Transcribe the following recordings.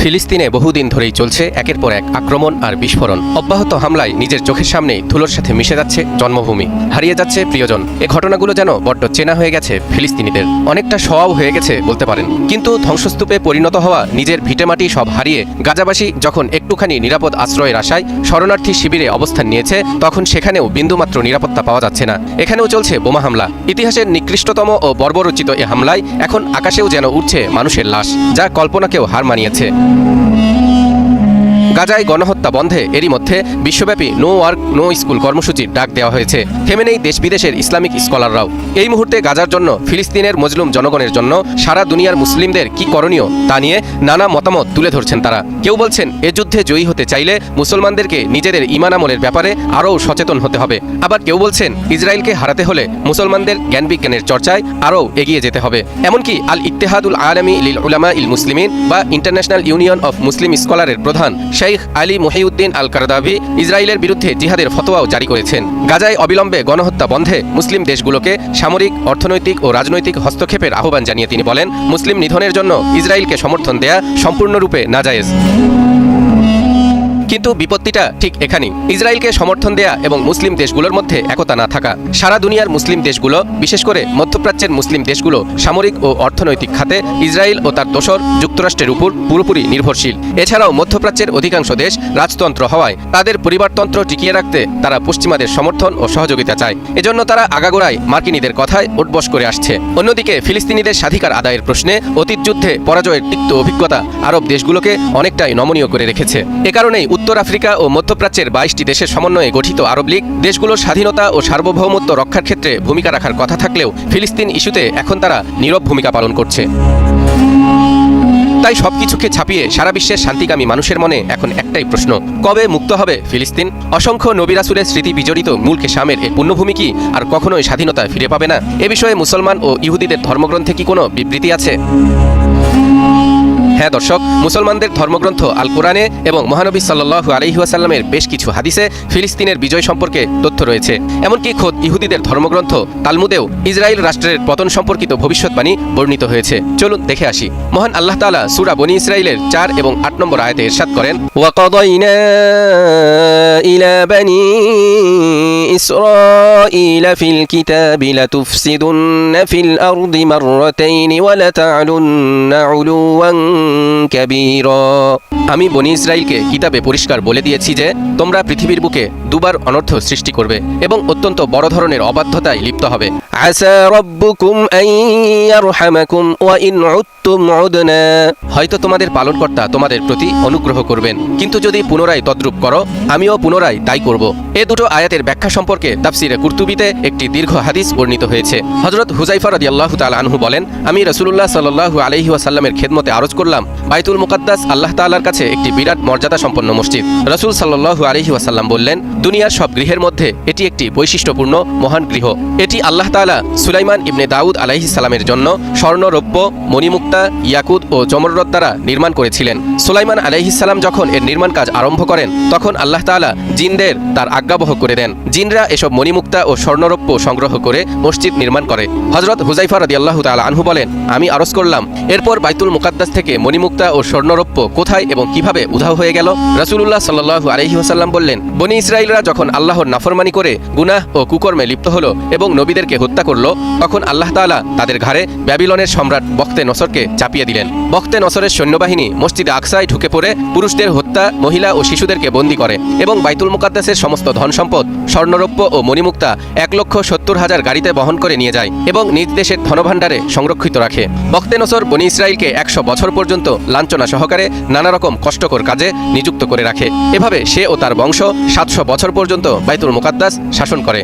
ফিলিস্তিনে বহুদিন ধরেই চলছে একের পর এক আক্রমণ আর বিস্ফোরণ। অব্যাহত হামলায় নিজের চোখের সামনেই ধুলোর সাথে মিশে যাচ্ছে জন্মভূমি। হারিয়ে যাচ্ছে প্রিয়জন। এ ঘটনাগুলো যেন বড্ড চেনা হয়ে গেছে ফিলিস্তিনিদের। অনেকটা স্বভাব হয়ে গেছে বলতে পারেন। কিন্তু ধ্বংসস্তূপে পরিণত হওয়া নিজের ভিটেমাটি সব হারিয়ে গাজাবাসী যখন একটুখানি নিরাপদ আশ্রয়ের আশায় শরণার্থী শিবিরে অবস্থান নিয়েছে, তখন সেখানেও বিন্দুমাত্র নিরাপত্তা পাওয়া যাচ্ছে না। এখানেও চলছে বোমা হামলা। ইতিহাসের নিকৃষ্টতম ও বর্বরচিত এ হামলায় এখন আকাশেও যেন উঠছে মানুষের লাশ, যা কল্পনাকেও হার মানিয়েছে। Mm-hmm. গাজায় গণহত্যা বন্ধে এরই মধ্যে বিশ্বব্যাপী নো ওয়ার্ক, নো স্কুল কর্মসূচির ডাক দেওয়া হয়েছে। থেমে নেই দেশ বিদেশের ইসলামিক স্কলাররাও। এই মুহূর্তে গাজার জন্য ফিলিস্তিনের মজলুম জনগণের জন্য সারা দুনিয়ার মুসলিমদের কি করণীয় তা নিয়ে নানা মতামত তুলে ধরছেন তারা। কেউ বলছেন, এ যুদ্ধে জয়ী হতে চাইলে মুসলমানদেরকে নিজেদের ইমান আমলের ব্যাপারে আরও সচেতন হতে হবে। আবার কেউ বলছেন, ইসরায়েলকে হারাতে হলে মুসলমানদের জ্ঞান বিজ্ঞানের চর্চায় আরও এগিয়ে যেতে হবে। এমনকি আল ইত্তেহাদুল আলমী লিল উলামা ইল মুসলিমিন বা ইন্টারন্যাশনাল ইউনিয়ন অফ মুসলিম স্কলারের প্রধান শেখ আলী মহিউদ্দিন আল কারদাভি ইসরায়েলের বিরুদ্ধে জিহাদের ফতোয়াও জারি করেছেন। গাজায় অবিলম্বে গণহত্যা বন্ধে মুসলিম দেশগুলোকে সামরিক, অর্থনৈতিক ও রাজনৈতিক হস্তক্ষেপের আহ্বান জানিয়ে তিনি বলেন, মুসলিম নিধনের জন্য ইসরায়েলকে সমর্থন দেয়া সম্পূর্ণরূপে নাজায়েজ। কিন্তু বিপত্তিটা ঠিক এখানেই। ইসরায়েলকে সমর্থন দেয়া এবং মুসলিম দেশগুলোর মধ্যে একতা না থাকা। সারা দুনিয়ার মুসলিম দেশগুলো, বিশেষ করে মধ্যপ্রাচ্যের মুসলিম দেশগুলো, সামরিক ও অর্থনৈতিক খাতে ইসরায়েল ও তার দোসর যুক্তরাষ্ট্রের উপর পুরোপুরি নির্ভরশীল। এছাড়াও মধ্যপ্রাচ্যের অধিকাংশ দেশ রাজতন্ত্র হওয়ায় তাদের পরিবারতন্ত্র টিকিয়ে রাখতে তারা পশ্চিমাদের সমর্থন ও সহযোগিতা চায়। এজন্য তারা আগাগোড়ায় মার্কিনীদের কথায় উঠবস করে আসছে। অন্যদিকে ফিলিস্তিনিদের স্বাধিকার আদায়ের প্রশ্নে অতীত যুদ্ধে পরাজয়ের তিক্ত অভিজ্ঞতা আরব দেশগুলোকে অনেকটাই নমনীয় করে রেখেছে। এ কারণেই উত্তর আফ্রিকা ও মধ্যপ্রাচ্যের বাইশটি দেশের সমন্বয়ে গঠিত আরব লীগ, দেশগুলোর স্বাধীনতা ও সার্বভৌমত্ব রক্ষার ক্ষেত্রে ভূমিকা রাখার কথা থাকলেও ফিলিস্তিন ইস্যুতে এখন তারা নীরব ভূমিকা পালন করছে। তাই সবকিছুকে ছাপিয়ে সারা বিশ্বের শান্তিকামী মানুষের মনে এখন একটাই প্রশ্ন, কবে মুক্ত হবে ফিলিস্তিন? অসংখ্য নবিরাসুরের স্মৃতি বিজড়িত মূলকে শামের এই পুণ্যভূমি কি আর কখনোই স্বাধীনতা ফিরে পাবে না? এ বিষয়ে মুসলমান ও ইহুদিদের ধর্মগ্রন্থে কি কোনো বিবৃতি আছে? হ্যাঁ দর্শক, মুসলমানদের ধর্মগ্রন্থ আল কোরআনে এবং মহানবী সাল্লাহ আলহিহাসাল্লামের বেশ কিছু হাদিসে ফিলিস্তিনের বিজয় সম্পর্কে তথ্য রয়েছে। এমনকি খোদ ইহুদিদের ধর্মগ্রন্থ তালমুদেও ইসরায়েল রাষ্ট্রের পতন সম্পর্কিত ভবিষ্যৎবাণী বর্ণিত হয়েছে। চলুন দেখে আসি। মহান আল্লাহ তালা সুরা বনি ইসরায়েলের চার এবং আট নম্বর আয়তে ইরশাদ করেন ওয়া লাতা'লুন্না উলুওয়ান আমি বনি ইসরায়েলকে কিতাবে পরিষ্কার বলে দিয়েছি যে, তোমরা পৃথিবীর বুকে দুবার অনর্থ সৃষ্টি করবে এবং অত্যন্ত বড় ধরনের অবাধ্যতায় লিপ্ত হবে। হয়তো তোমাদের পালনকর্তা তোমাদের প্রতি অনুগ্রহ করবেন। কিন্তু যদি পুনরায় তদ্রূপ করো, আমিও পুনরায় তাই করব। এ দুটো আয়াতের ব্যাখ্যা সম্পর্কে তাফসিরে কুর্তুবিতে একটি দীর্ঘ হাদিস বর্ণিত হয়েছে। হজরত হুজাইফা রাদিয়াল্লাহু তাআলা আনহু বলেন, আমি রাসূলুল্লাহ সাল্লাল্লাহু আলাইহি ওয়াসাল্লামের খেদমতে আরজ করলাম বাইতুল মুকাদ্দাস আল্লাহ তাল্লার কাছে একটি বিরাট মর্যাদা সম্পন্ন মসজিদ। রসুল সাল্লু আলহি ওয়াসাল্লাম বললেন দুনিয়ার সব গৃহের মধ্যে এটি একটি বৈশিষ্ট্যপূর্ণ মহান গৃহ। এটি আল্লাহ তাআলা সুলাইমান ইবনে দাউদ আলাইহিস সালামের জন্য স্বর্ণ রৌপ্য মণিমুক্তা, ইয়াকুত ও জমররত দ্বারা নির্মাণ করেছিলেন। সুলাইমান আলাইহিস সালাম যখন এর নির্মাণ কাজ আরম্ভ করেন, তখন আল্লাহ তাআলা জিনদের তার আজ্ঞাবহ করে দেন। জিনরা এসব মণিমুক্তা ও স্বর্ণরৌপ্য সংগ্রহ করে মসজিদ নির্মাণ করে। হজরত হুজাইফা রাদিয়াল্লাহু তাআলা আনহু বলেন, আমি আরজ করলাম, এরপর বাইতুল মুকাদ্দাস থেকে মণিমুক্তা ও স্বর্ণরৌপ্য কোথায় এবং কীভাবে উধাও হয়ে গেল? রাসূলুল্লাহ সাল্লাল্লাহু আলাইহি ওয়াসাল্লাম বললেন, বনি ইসরায়েলরা যখন আল্লাহর নাফরমানি করে, গুনাহ ও কুকর্মে লিপ্ত হল এবং নবীদেরকে হত্যা করল, তখন আল্লাহ তালা তাদের ঘাড়ে ব্যাবিলনের সম্রাট বক্তে নসরকে চাপিয়ে দিলেন। বক্তে নসরের সৈন্যবাহিনী মসজিদে আকসায় ঢুকে পড়ে পুরুষদের হত্যা মহিলা ও শিশুদেরকে বন্দী করে এবং বাইতুল মুকাদ্দাসের সমস্ত ধন সম্পদ, স্বর্ণরৌপ্য ও মণিমুক্তা এক লক্ষ সত্তর হাজার গাড়িতে বহন করে নিয়ে যায় এবং নিজ দেশের ধনভাণ্ডারে সংরক্ষিত রাখে। বখতে নসর বনি ইসরায়েলকে একশো বছর পর্যন্ত লাঞ্ছনা সহকারে নানা রকম কষ্টকর কাজে নিযুক্ত করে রাখে। এভাবে সে ও তার বংশ সাতশো বছর পর্যন্ত বাইতুল মুকাদ্দাস শাসন করে।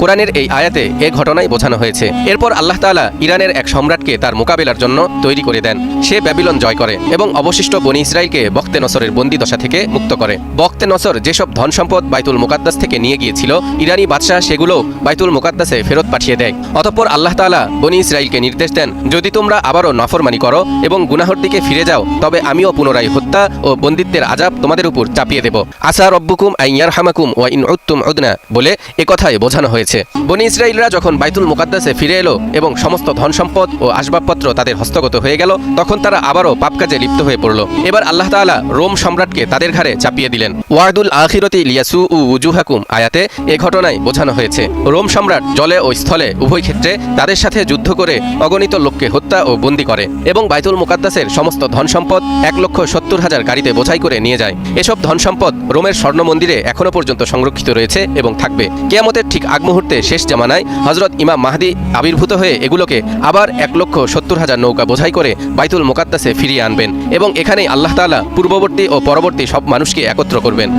কোরআনের এই আয়াতে এ ঘটনাই বোঝানো হয়েছে। এরপর আল্লাহ তাআলা ইরানের এক সম্রাটকে তার মোকাবেলার জন্য তৈরি করে দেন। সে ব্যাবিলন জয় করে এবং অবশিষ্ট বনি ইসরায়েলকে বক্তে নসরের বন্দি দশা থেকে মুক্ত করে। বক্তে নসর যেসব ধন সম্পদ বাইতুল মুকাদ্দাস থেকে নিয়ে গিয়েছিল, ইরানি বাদশাহ সেগুলো বাইতুল মুকাদ্দাসে ফেরত পাঠিয়ে দেয়। অতঃপর আল্লাহ তাআলা বনি ইসরায়েলকে নির্দেশ দেন, যদি তোমরা আবারও নাফরমানি করো এবং গুনাহর দিকে ফিরে যাও, তবে আমিও পুনরায় হত্যা ও বন্দিত্বের আজাব তোমাদের উপর চাপিয়ে দেব। আসা রব্বুকুম আইয়ার হামাকুম ওয়া ইন উত্তুম উদনা বলে একথায় বোঝানো হয়েছে। বনি ইসরায়েলরা যখন বাইতুল মুকাদ্দাসে ফিরে এলো এবং সমস্ত ধন সম্পদ ও আসবাবপত্র তাদের হস্তগত হয়ে গেল, তখন তারা আবারও পাপ কাজে লিপ্ত হয়ে পড়ল। এবার আল্লাহ তাআলা রোম সম্রাটকে তাদের ঘাড়ে চাপিয়ে দিলেন। ওয়াদুল আখিরতি লিয়াসু উ উজুহাকুম আয়াতে এ ঘটনায় বোঝানো হয়েছে। রোম সম্রাট জলে ও স্থলে উভয় ক্ষেত্রে তাদের সাথে যুদ্ধ করে অগণিত লোককে হত্যা ও বন্দি করে এবং বাইতুল মুকাদ্দাসের সমস্ত ধন সম্পদ এক লক্ষ সত্তর হাজার গাড়িতে বোঝাই করে নিয়ে যায়। এসব ধন সম্পদ রোমের স্বর্ণ মন্দিরে এখনও পর্যন্ত সংরক্ষিত রয়েছে এবং থাকবে। কেয়ামতের ঠিক আগ মুহূর্তে শেষ জামানায় হজরত ইমাম মাহদি আবির্ভূত হয়ে এগুলোকে আবার এক লক্ষ সত্তর হাজার নৌকা বোঝাই করে বাইতুল মোকাদ্দাসে ফিরিয়ে আনবেন এবং এখানেই আল্লাহ তালা পূর্ববর্তী ও পরবর্তী সব মানুষকে একত্র করবেন।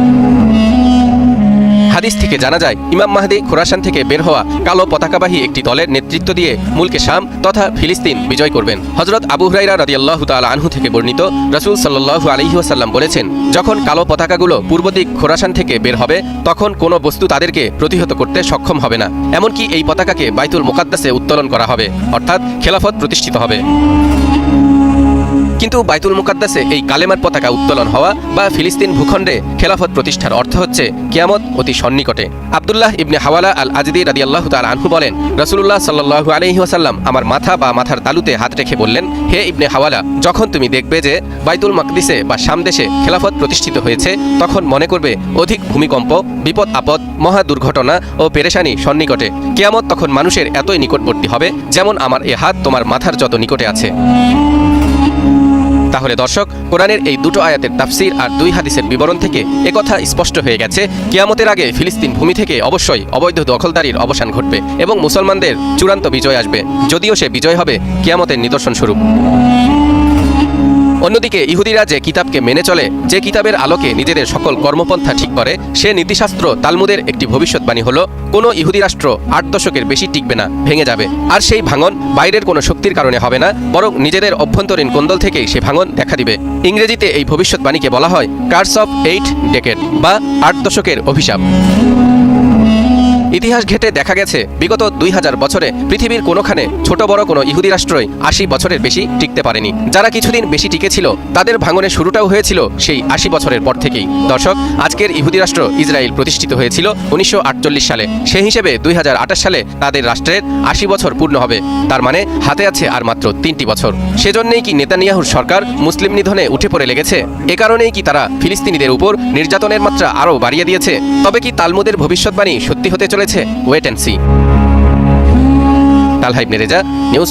হাদিস থেকে জানা যায়, ইমাম মাহদি খোরাসান থেকে বের হওয়া কালো পতাকাবাহী একটি দলের নেতৃত্ব দিয়ে মুলকে শাম তথা ফিলিস্তিন বিজয় করবেন। হজরত আবু হুরাইরা রাদিয়াল্লাহু তাআলা আনহু থেকে বর্ণিত রাসূল সাল্লাল্লাহু আলাইহি ওয়াসাল্লাম বলেছেন, যখন কালো পতাকাগুলো পূর্ব দিক খোরাসান থেকে বের হবে, তখন কোনো বস্তু তাদেরকে প্রতিহত করতে সক্ষম হবে না। এমনকি এই পতাকাকে বাইতুল মুকাদ্দাসে উত্তোলন করা হবে, অর্থাৎ খেলাফত প্রতিষ্ঠিত হবে। কিন্তু বাইতুল মুকাদ্দাসে এই কালেমার পতাকা উত্তোলন হওয়া বা ফিলিস্তিন ভূখণ্ডে খেলাফত প্রতিষ্ঠার অর্থ হচ্ছে কিয়ামত অতি সন্নিকটে। আব্দুল্লাহ ইবনে হাওয়ালা আল আজিদি রাদিয়াল্লাহু তাআলা আনহু বলেন রসুল্লাহ সাল্লাল্লাহু আলাইহি ওয়াসাল্লাম আমার মাথা বা মাথার তালুতে হাত রেখে বললেন, হে ইবনে হাওয়ালা, যখন তুমি দেখবে যে বাইতুল মাকদিসে বা সামদেশে খেলাফত প্রতিষ্ঠিত হয়েছে, তখন মনে করবে অধিক ভূমিকম্প, বিপদ আপদ, মহা দুর্ঘটনা ও পেরেশানি সন্নিকটে। কিয়ামত তখন মানুষের এতই নিকটবর্তী হবে, যেমন আমার এ হাত তোমার মাথার যত নিকটে আছে। তাহলে দর্শক, কোরআনের এই দুটো আয়াতের তাফসির আর দুই হাদিসের বিবরণ থেকে একথা স্পষ্ট হয়ে গেছে, কিয়ামতের আগে ফিলিস্তিন ভূমি থেকে অবশ্যই অবৈধ দখলদারির অবসান ঘটবে এবং মুসলমানদের চূড়ান্ত বিজয় আসবে, যদিও সে বিজয় হবে কিয়ামতের নিদর্শন স্বরূপ অন্যদিকে ইহুদিরা যে কিতাবকে মেনে চলে, যে কিতাবের আলোকে নিজেদের সকল কর্মপন্থা ঠিক করে, সে নীতিশাস্ত্র তালমুদের একটি ভবিষ্যৎবাণী হলো, কোনো ইহুদি রাষ্ট্র আট দশকের বেশি টিকবে না, ভেঙে যাবে। আর সেই ভাঙন বাইরের কোনো শক্তির কারণে হবে না, বরং নিজেদের অভ্যন্তরীণ কোন্দল থেকেই সে ভাঙন দেখা দিবে। ইংরেজিতে এই ভবিষ্যৎবাণীকে বলা হয় কার্স অফ এইট ডেকেট বা আট দশকের অভিশাপ। ইতিহাস ঘেটে দেখা গেছে, বিগত দুই হাজার বছরে পৃথিবীর কোনোখানে ছোট বড় কোনো ইহুদি রাষ্ট্রই আশি বছরের বেশি টিকতে পারেনি। যারা কিছুদিন বেশি টিকেছিল, তাদের ভাঙনের শুরুটাও হয়েছিল সেই আশি বছরের পর থেকেই। দর্শক, আজকের ইহুদি রাষ্ট্র ইসরায়েল প্রতিষ্ঠিত হয়েছিল উনিশশো আটচল্লিশ সালে। সেই হিসেবে দুই হাজার আঠাশ সালে তাদের রাষ্ট্রের আশি বছর পূর্ণ হবে। তার মানে হাতে আছে আর মাত্র তিনটি বছর। সেজন্যই কি নেতানিয়াহুর সরকার মুসলিম নিধনে উঠে পড়ে লেগেছে? এ কারণেই কি তারা ফিলিস্তিনিদের উপর নির্যাতনের মাত্রা আরও বাড়িয়ে দিয়েছে? তবে কি তালমুদের ভবিষ্যৎবাণী সত্যি হতে চলেছে ওয়েট অ্যান্ড সি তালহাইব নেরেজা নিউজ